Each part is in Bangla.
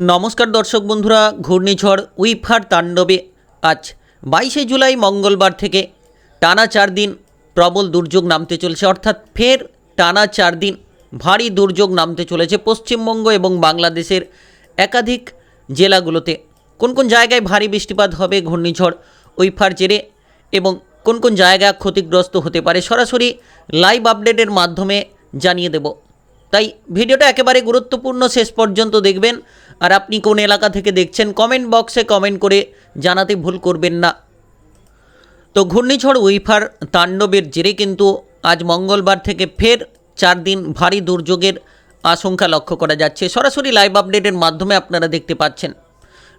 নমস্কার দর্শক বন্ধুরা, ঘূর্ণিঝড় উইফার তাণ্ডবে আজ বাইশে জুলাই মঙ্গলবার থেকে টানা চার দিন প্রবল দুর্যোগ নামতে চলেছে, অর্থাৎ ফের টানা চার দিন ভারী দুর্যোগ নামতে চলেছে পশ্চিমবঙ্গ এবং বাংলাদেশের একাধিক জেলাগুলোতে। কোন কোন জায়গায় ভারী বৃষ্টিপাত হবে, ঘূর্ণিঝড়, উইফার জেরে এবং কোন কোন জায়গা ক্ষতিগ্রস্ত হতে পারে, সরাসরি লাইভ আপডেটের মাধ্যমে জানিয়ে দেব। তাই ভিডিওটা একেবারে গুরুত্বপূর্ণ, শেষ পর্যন্ত দেখবেন। আর আপনি কোন এলাকা থেকে দেখছেন কমেন্ট বক্সে কমেন্ট করে জানাতে ভুল করবেন না। তো ঘূর্ণিঝড় উইফার তাণ্ডবের জেরে কিন্তু আজ মঙ্গলবার থেকে ফের চার দিন ভারী দুর্যোগের আশঙ্কা লক্ষ্য করা যাচ্ছে। সরাসরি লাইভ আপডেটের মাধ্যমে আপনারা দেখতে পাচ্ছেন।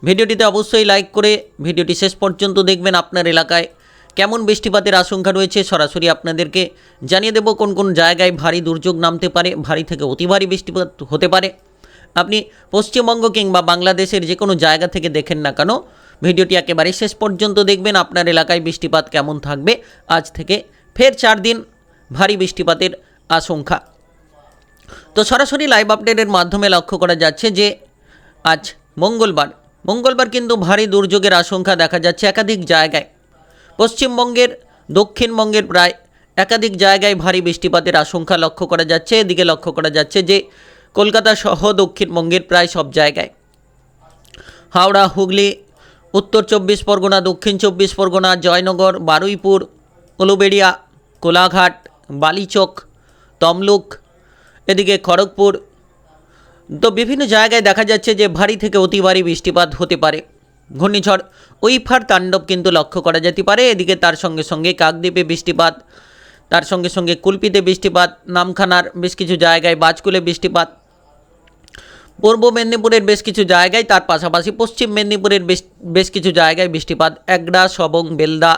ভিডিওটিতে অবশ্যই লাইক করে ভিডিওটি শেষ পর্যন্ত দেখবেন আপনার এলাকায়। কেমন বৃষ্টিপাতের আশঙ্কা রয়েছে সরাসরি আপনাদেরকে জানিয়ে দেব কোন কোন জায়গায় ভারী দুর্যোগ নামতে পারে, ভারী থেকে অতি ভারী বৃষ্টিপাত হতে পারে। আপনি পশ্চিমবঙ্গ কিংবা বাংলাদেশের যে কোনো জায়গা থেকে দেখেন না কেন, ভিডিওটি একেবারে শেষ পর্যন্ত দেখবেন, আপনার এলাকায় বৃষ্টিপাত কেমন থাকবে, আজ থেকে ফের চার দিন ভারী বৃষ্টিপাতের আশঙ্কা। তো সরাসরি লাইভ আপডেটের মাধ্যমে লক্ষ্য করা যাচ্ছে যে, আজ মঙ্গলবার মঙ্গলবার কিন্তু ভারী দুর্যোগের আশঙ্কা দেখা যাচ্ছে একাধিক জায়গায়। পশ্চিমবঙ্গের, দক্ষিণবঙ্গের প্রায় একাধিক জায়গায় ভারী বৃষ্টিপাতের আশঙ্কা লক্ষ্য করা যাচ্ছে। এদিকে লক্ষ্য করা যাচ্ছে যে, কলকাতা সহ দক্ষিণবঙ্গের প্রায় সব জায়গায়। হাওড়া, হুগলি, উত্তর চব্বিশ পরগনা, দক্ষিণ চব্বিশ পরগনা, জয়নগর, বারুইপুর উলুবেড়িয়া কোলাঘাট, বালিচক, তমলুক, এদিকে খড়গপুর। তো বিভিন্ন জায়গায় দেখা যাচ্ছে যে, ভারী থেকে অতি ভারী বৃষ্টিপাত হতে পারে। ঘূর্ণিঝড় উইফার তাণ্ডব কিন্তু লক্ষ্য করা যেতে পারে। এদিকে তার সঙ্গে সঙ্গে কাকদ্বীপে বৃষ্টিপাত, তার সঙ্গে সঙ্গে কুলপিতে বৃষ্টিপাত, নামখানার বেশ কিছু জায়গায় বাজকুলে বৃষ্টিপাত। পূর্ব মেদিনীপুরের বেশ কিছু জায়গায়, তার পাশাপাশি পশ্চিম মেদিনীপুরের বেশ বেশ কিছু জায়গায় বৃষ্টিপাত, একডা, সবং, বেলদা,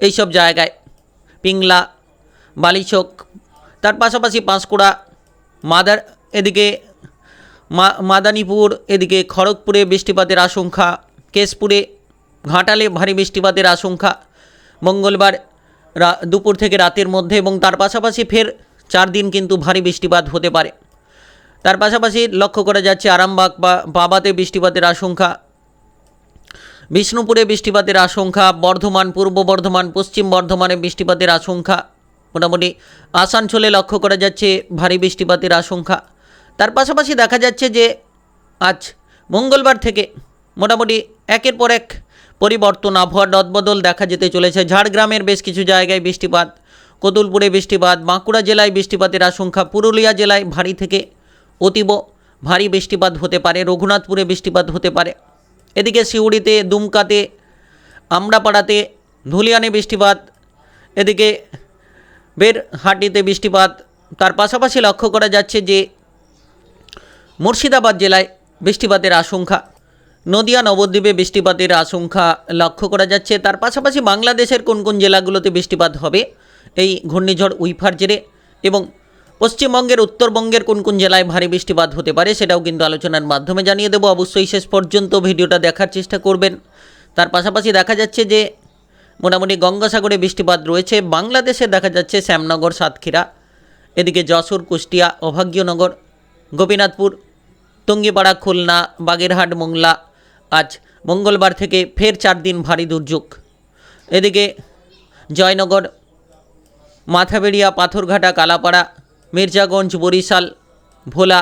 এইসব জায়গায় পিংলা, বালিচক, তার পাশাপাশি পাঁশকুড়া, মাদার, এদিকে মাদানীপুর এদিকে খড়গপুরে বৃষ্টিপাতের আশঙ্কা। কেশপুরে ঘাটালে ভারী বৃষ্টিপাতের আশঙ্কা। মঙ্গলবার দুপুর থেকে রাতের মধ্যে এবং তার পাশাপাশি ফের চার দিন কিন্তু ভারী বৃষ্টিপাত হতে পারে। তার পাশাপাশি লক্ষ্য করা যাচ্ছে আরামবাগ বা বাবাতে বৃষ্টিপাতের আশঙ্কা। বিষ্ণুপুরে বৃষ্টিপাতের আশঙ্কা, বর্ধমান, পূর্ব বর্ধমান, পশ্চিম বর্ধমানে বৃষ্টিপাতের আশঙ্কা। মোটামুটি আসানসোলে লক্ষ্য করা যাচ্ছে ভারী বৃষ্টিপাতের আশঙ্কা। তার পাশাপাশি দেখা যাচ্ছে যে আজ মঙ্গলবার থেকে মোটামুটি একের পর এক পরিবর্তন, আবহাওয়ার রদবদল দেখা যেতে চলেছে। ঝাড়গ্রামের বেশ কিছু জায়গায় বৃষ্টিপাত, কতুলপুরে বৃষ্টিপাত, বাঁকুড়া জেলায় বৃষ্টিপাতের আশঙ্কা, পুরুলিয়া জেলায় ভারী থেকে অতীব ভারী বৃষ্টিপাত হতে পারে, রঘুনাথপুরে বৃষ্টিপাত হতে পারে। এদিকে সিউড়িতে, দুমকাতে, আমড়াপাড়াতে ধুলিয়ানে বৃষ্টিপাত, এদিকে বেরহাটিতে বৃষ্টিপাত। তার পাশাপাশি লক্ষ্য করা যাচ্ছে যে মুর্শিদাবাদ জেলায় বৃষ্টিপাতের আশঙ্কা। নদিয়া নবদ্বীপে বৃষ্টিপাতের আশঙ্কা লক্ষ্য করা যাচ্ছে। তার পাশাপাশি বাংলাদেশের কোন কোন জেলাগুলোতে বৃষ্টিপাত হবে? এই ঘূর্ণিঝড় উইফার জেরে এবং পশ্চিমবঙ্গের উত্তরবঙ্গের কোন কোন জেলায় ভারী বৃষ্টিপাত হতে পারে সেটাও কিন্তু আলোচনার মাধ্যমে জানিয়ে দেবো। অবশ্যই শেষ পর্যন্ত ভিডিওটা দেখার চেষ্টা করবেন। তার পাশাপাশি দেখা যাচ্ছে যে মোটামুটি গঙ্গাসাগরে বৃষ্টিপাত রয়েছে। বাংলাদেশে দেখা যাচ্ছে শ্যামনগর, সাতক্ষীরা, এদিকে যশোর, কুষ্টিয়া, অভাগ্যনগর, গোপীনাথপুর, টঙ্গিপাড়া, খুলনা, বাগেরহাট, মোংলা আজ মঙ্গলবার থেকে ফের চার দিন ভারী দুর্যোগ। এদিকে জয়নগর, মাথাবেড়িয়া, পাথরঘাটা, কালাপাড়া, মির্জাগঞ্জ, বরিশাল, ভোলা,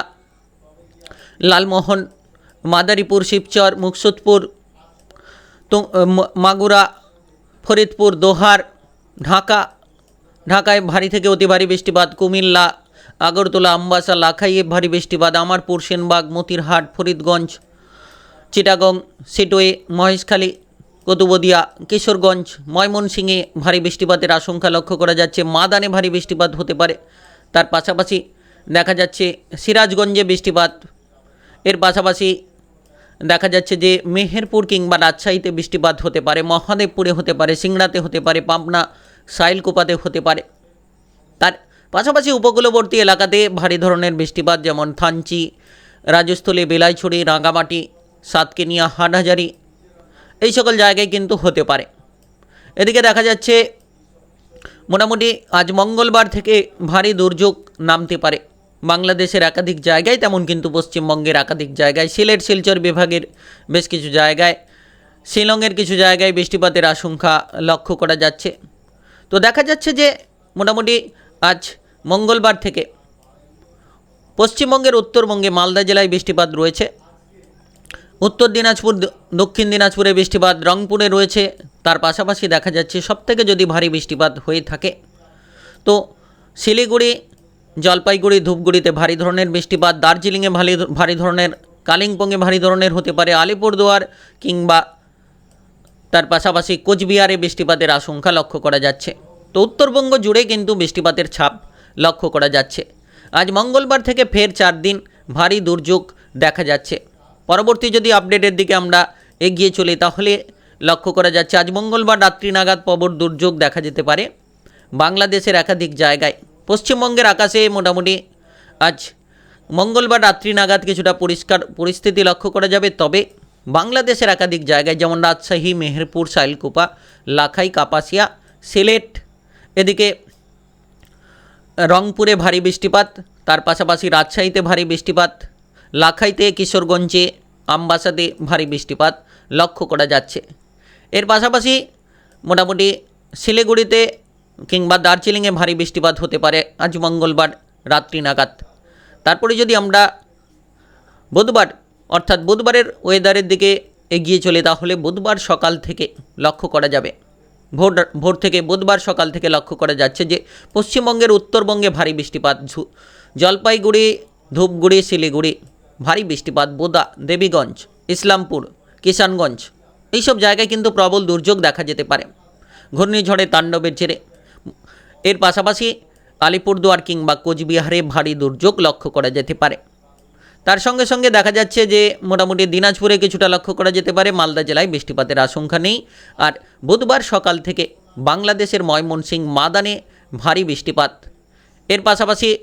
লালমোহন, মাদারীপুর, শিবচর, মুকসুদপুর মাগুরা, ফরিদপুর, দোহার, ঢাকা। ঢাকায় ভারী থেকে অতি ভারী বৃষ্টিপাত, কুমিল্লা, আগরতলা, আম্বাসা, লাখাইয়ে ভারী বৃষ্টিপাত, আমারপুর, সেনবাগ, মতিরহাট, ফরিদগঞ্জ চিটাগং সিটোয়ে মহেশখালী, কতুবদিয়া, কিশোরগঞ্জ, ময়মনসিংহে ভারী বৃষ্টিপাতের আশঙ্কা লক্ষ্য করা যাচ্ছে। মাদানে ভারী বৃষ্টিপাত হতে পারে। তার পাশাপাশি দেখা যাচ্ছে সিরাজগঞ্জে বৃষ্টিপাত। এর পাশাপাশি দেখা যাচ্ছে যে মেহেরপুর কিংবা রাজশাহীতে বৃষ্টিপাত হতে পারে। মহাদেবপুরে হতে পারে, সিংড়াতে হতে পারে, পাবনা, সাইলকুপাতে হতে পারে। তার পাশাপাশি উপকূলবর্তী এলাকাতে ভারী ধরনের বৃষ্টিপাত যেমন থানচি, রাজস্থলী, বেলাইছড়ি, রাঙ্গামাটি সাতকেনিয়া হাটহাজারি এই সকল জায়গায় কিন্তু হতে পারে। এদিকে দেখা যাচ্ছে, মোটামুটি আজ মঙ্গলবার থেকে ভারী দুর্যোগ নামতে পারে। বাংলাদেশের একাধিক জায়গায়, তেমন কিন্তু পশ্চিমবঙ্গের একাধিক জায়গায়, সিলেট, শিলচর বিভাগের বেশ কিছু জায়গায়, শিলংয়ের কিছু জায়গায় বৃষ্টিপাতের আশঙ্কা লক্ষ্য করা যাচ্ছে। তো দেখা যাচ্ছে যে, মোটামুটি আজ মঙ্গলবার থেকে পশ্চিমবঙ্গের উত্তরবঙ্গে মালদা জেলায় বৃষ্টিপাত রয়েছে। উত্তর দিনাজপুর দক্ষিণ দিনাজপুরে বৃষ্টিপাত, রংপুরে রয়েছে। তার পাশাপাশি দেখা যাচ্ছে সবথেকে যদি ভারী বৃষ্টিপাত হয়ে থাকে। তো শিলিগুড়ি, জলপাইগুড়ি, ধূপগুড়িতে ভারী ধরনের বৃষ্টিপাত, দার্জিলিংয়ে ভারী ভারী ধরনের, কালিম্পংয়ে ভারী ধরনের হতে পারে, আলিপুরদুয়ার কিংবা তার পাশাপাশি কোচবিহারে বৃষ্টিপাতের আশঙ্কা লক্ষ্য করা যাচ্ছে। তো উত্তরবঙ্গ জুড়ে কিন্তু বৃষ্টিপাতের ছাপ লক্ষ্য করা যাচ্ছে। আজ মঙ্গলবার থেকে ফের চার দিন ভারী দুর্যোগ দেখা যাচ্ছে। পরবর্তী যদি আপডেটের দিকে আমরা এগিয়ে চলি, তাহলে লক্ষ্য করা যাচ্ছে আজ মঙ্গলবার রাত্রি নাগাদ প্রবল দুর্যোগ দেখা যেতে পারে বাংলাদেশের একাধিক জায়গায়। পশ্চিমবঙ্গের আকাশে মোটামুটি আজ মঙ্গলবার রাত্রি নাগাদ কিছুটা পরিষ্কার পরিস্থিতি লক্ষ্য করা যাবে। তবে বাংলাদেশের একাধিক জায়গায় যেমন রাজশাহী, মেহেরপুর সাইলকুপা লাখাই, কাপাসিয়া, সিলেট, এদিকে রংপুরে ভারী বৃষ্টিপাত, তার পাশাপাশি রাজশাহীতে ভারী বৃষ্টিপাত লাখাইতে, কিশোরগঞ্জে আমবাসাতে ভারী বৃষ্টিপাত লক্ষ্য করা যাচ্ছে। এর পাশাপাশি মোটামুটি শিলিগুড়িতে কিংবা দার্জিলিংয়ে ভারী বৃষ্টিপাত হতে পারে আজ মঙ্গলবার রাত্রি নাগাদ। তারপরে যদি আমরা বুধবার, অর্থাৎ বুধবারের ওয়েদারের দিকে এগিয়ে চলে, তাহলে বুধবার সকাল থেকে লক্ষ্য করা যাবে। ভোর ভোর থেকে বুধবার সকাল থেকে লক্ষ্য করা যাচ্ছে যে পশ্চিমবঙ্গের উত্তরবঙ্গে ভারী বৃষ্টিপাত জলপাইগুড়ি, ধূপগুড়ি, শিলিগুড়ি ভারী বৃষ্টিপাত বোদা, দেবীগঞ্জ, ইসলামপুর, কিষানগঞ্জ। এইসব জায়গায় কিন্তু প্রবল দুর্যোগ দেখা যেতে পারে। ঘূর্ণিঝড়ে, তাণ্ডবের জেরে। এর পাশাপাশি আলিপুরদুয়ার কিংবা কোচবিহারে ভারী দুর্যোগ লক্ষ্য করা যেতে পারে। তার সঙ্গে সঙ্গে দেখা যাচ্ছে যে, মোটামুটি দিনাজপুরে কিছুটা লক্ষ্য করা যেতে পারে। মালদা জেলায় বৃষ্টিপাতের আশঙ্কা নেই। আর বুধবার সকাল থেকে বাংলাদেশের ময়মনসিংহ মাদানে ভারী বৃষ্টিপাত। এর পাশাপাশি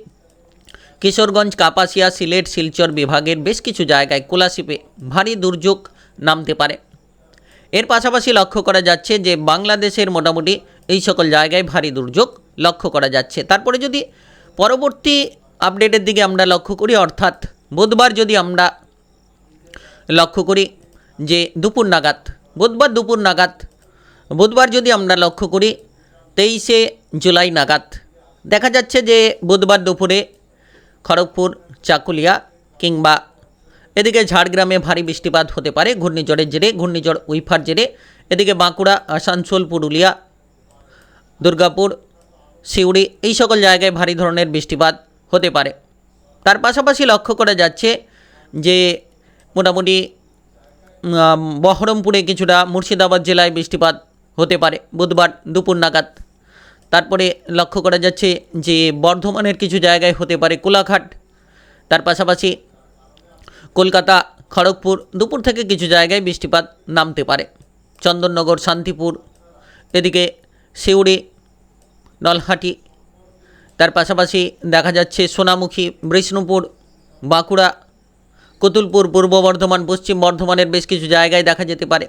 কিশোরগঞ্জ, কাপাসিয়া, সিলেট, শিলচর বিভাগের বেশ কিছু জায়গায় কোলাশিপে ভারী দুর্যোগ নামতে পারে। এর পাশাপাশি লক্ষ্য করা যাচ্ছে যে বাংলাদেশের মোটামুটি এই সকল জায়গায় ভারী দুর্যোগ লক্ষ্য করা যাচ্ছে। তারপরে যদি পরবর্তী আপডেটের দিকে আমরা লক্ষ্য করি, অর্থাৎ বুধবার যদি আমরা লক্ষ্য করি যে দুপুর নাগাদ, বুধবার দুপুর নাগাদ, বুধবার যদি আমরা লক্ষ্য করি তেইশে জুলাই নাগাদ, দেখা যাচ্ছে যে বুধবার দুপুরে খড়গপুর, চাকুলিয়া কিংবা এদিকে ঝাড়গ্রামে ভারী বৃষ্টিপাত হতে পারে। ঘূর্ণিঝড়ের জেরে, ঘূর্ণিঝড় উইফার জেরে। এদিকে বাঁকুড়া, আসানসোল, পুরুলিয়া, দুর্গাপুর, সিউড়ি এই সকল জায়গায় ভারী ধরনের বৃষ্টিপাত হতে পারে। তার পাশাপাশি লক্ষ্য করা যাচ্ছে যে মোটামুটি বহরমপুরে কিছুটা মুর্শিদাবাদ জেলায় বৃষ্টিপাত হতে পারে। বুধবার দুপুর নাগাদ তারপরে লক্ষ্য করা যাচ্ছে যে বর্ধমানের কিছু জায়গায় হতে পারে কোলাঘাট। তার পাশাপাশি কলকাতা, খড়গপুর দুপুর থেকে কিছু জায়গায় বৃষ্টিপাত নামতে পারে। চন্দননগর, শান্তিপুর, এদিকে সিউড়ি নলহাটি। তার পাশাপাশি দেখা যাচ্ছে সোনামুখী, বিষ্ণুপুর, বাঁকুড়া, কতুলপুর, পূর্ব বর্ধমান, পশ্চিম বর্ধমানের বেশ কিছু জায়গায় দেখা যেতে পারে।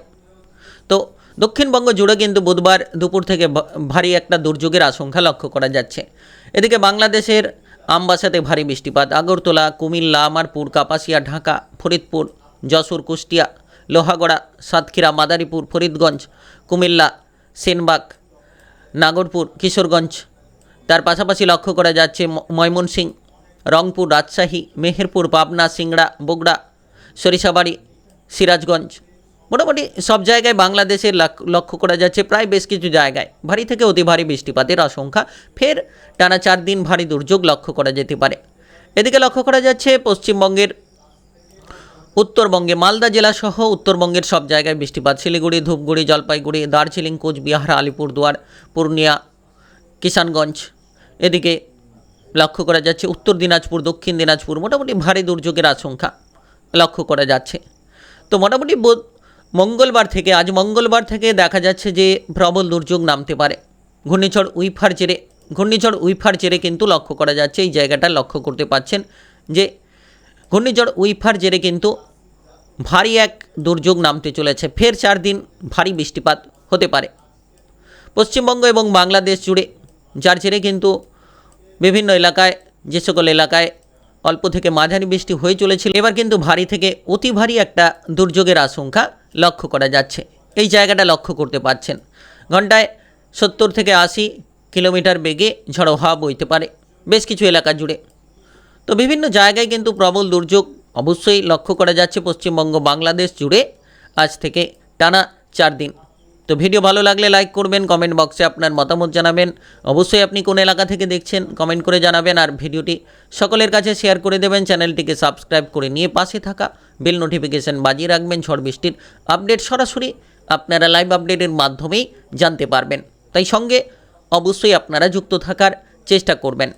তো দক্ষিণবঙ্গ জুড়ে কিন্তু বুধবার দুপুর থেকে ভারী একটা দুর্যোগের আশঙ্কা লক্ষ্য করা যাচ্ছে। এদিকে বাংলাদেশের আমবাসাতে ভারী বৃষ্টিপাত, আগরতলা, কুমিল্লা, আমারপুর, কাপাসিয়া, ঢাকা, ফরিদপুর, যশোর, কুষ্টিয়া, লোহাগড়া, সাতক্ষীরা, মাদারীপুর, ফরিদগঞ্জ, কুমিল্লা, সেনবাগ, নাগরপুর, কিশোরগঞ্জ। তার পাশাপাশি লক্ষ্য করা যাচ্ছে ম- ময়মনসিংহ রংপুর, রাজশাহী, মেহেরপুর, পাবনা, সিংড়া, বগুড়া, সরিষাবাড়ি, সিরাজগঞ্জ। মোটামুটি সব জায়গায় বাংলাদেশের লক্ষ্য করা যাচ্ছে প্রায় বেশ কিছু জায়গায় ভারী থেকে অতি ভারী বৃষ্টিপাতের আশঙ্কা। ফের টানা চার দিন ভারী দুর্যোগ লক্ষ্য করা যেতে পারে। এদিকে লক্ষ্য করা যাচ্ছে পশ্চিমবঙ্গের, উত্তরবঙ্গে মালদা জেলা সহ উত্তরবঙ্গের সব জায়গায় বৃষ্টিপাত। শিলিগুড়ি, ধূপগুড়ি, জলপাইগুড়ি, দার্জিলিং, কোচবিহার, আলিপুরদুয়ার, পূর্ণিয়া, কিষানগঞ্জ। এদিকে লক্ষ্য করা যাচ্ছে উত্তর দিনাজপুর, দক্ষিণ দিনাজপুর মোটামুটি ভারী দুর্যোগের আশঙ্কা লক্ষ্য করা যাচ্ছে। তো মোটামুটি মঙ্গলবার থেকে, আজ মঙ্গলবার থেকে দেখা যাচ্ছে যে প্রবল দুর্যোগ নামতে পারে। ঘূর্ণিঝড় উইফার জেরে, ঘূর্ণিঝড় উইফার জেরে কিন্তু লক্ষ্য করা যাচ্ছে, এই জায়গাটা লক্ষ্য করতে পাচ্ছেন যে ঘূর্ণিঝড় উইফার জেরে কিন্তু ভারী এক দুর্যোগ নামতে চলেছে। ফের চার দিন ভারী বৃষ্টিপাত হতে পারে। পশ্চিমবঙ্গ এবং বাংলাদেশ জুড়ে, যার জেরে কিন্তু বিভিন্ন এলাকায়, যে সকল এলাকায় অল্প থেকে মাঝারি বৃষ্টি হয়ে চলেছিল, এবার কিন্তু ভারী থেকে অতি ভারী একটা দুর্যোগের আশঙ্কা লক্ষ্য করা যাচ্ছে। এই জায়গাটা লক্ষ্য করতে পারছেন। ঘন্টায় সত্তর থেকে আশি কিলোমিটার বেগে ঝড়ো হাওয়া বইতে পারে, বেশ কিছু এলাকা জুড়ে। তো বিভিন্ন জায়গায় কিন্তু প্রবল দুর্যোগ অবশ্যই লক্ষ্য করা যাচ্ছে পশ্চিমবঙ্গ, বাংলাদেশ জুড়ে আজ থেকে টানা চার দিন। তো ভিডিও ভালো লাগলে লাইক করবেন, কমেন্ট বক্সে আপনার মতামত জানাবেন। অবশ্যই আপনি কোন এলাকা থেকে দেখছেন, কমেন্ট করে জানাবেন। আর ভিডিওটি সকলের কাছে শেয়ার করে দেবেন। চ্যানেলটিকে সাবস্ক্রাইব করে নিয়ে পাশে থাকা বেল নোটিফিকেশান বাজিয়ে রাখবেন, ঝড় বৃষ্টির আপডেট সরাসরি আপনারা লাইভ আপডেটের মাধ্যমেই জানতে পারবেন। তাই সঙ্গে অবশ্যই আপনারা যুক্ত থাকার চেষ্টা করবেন।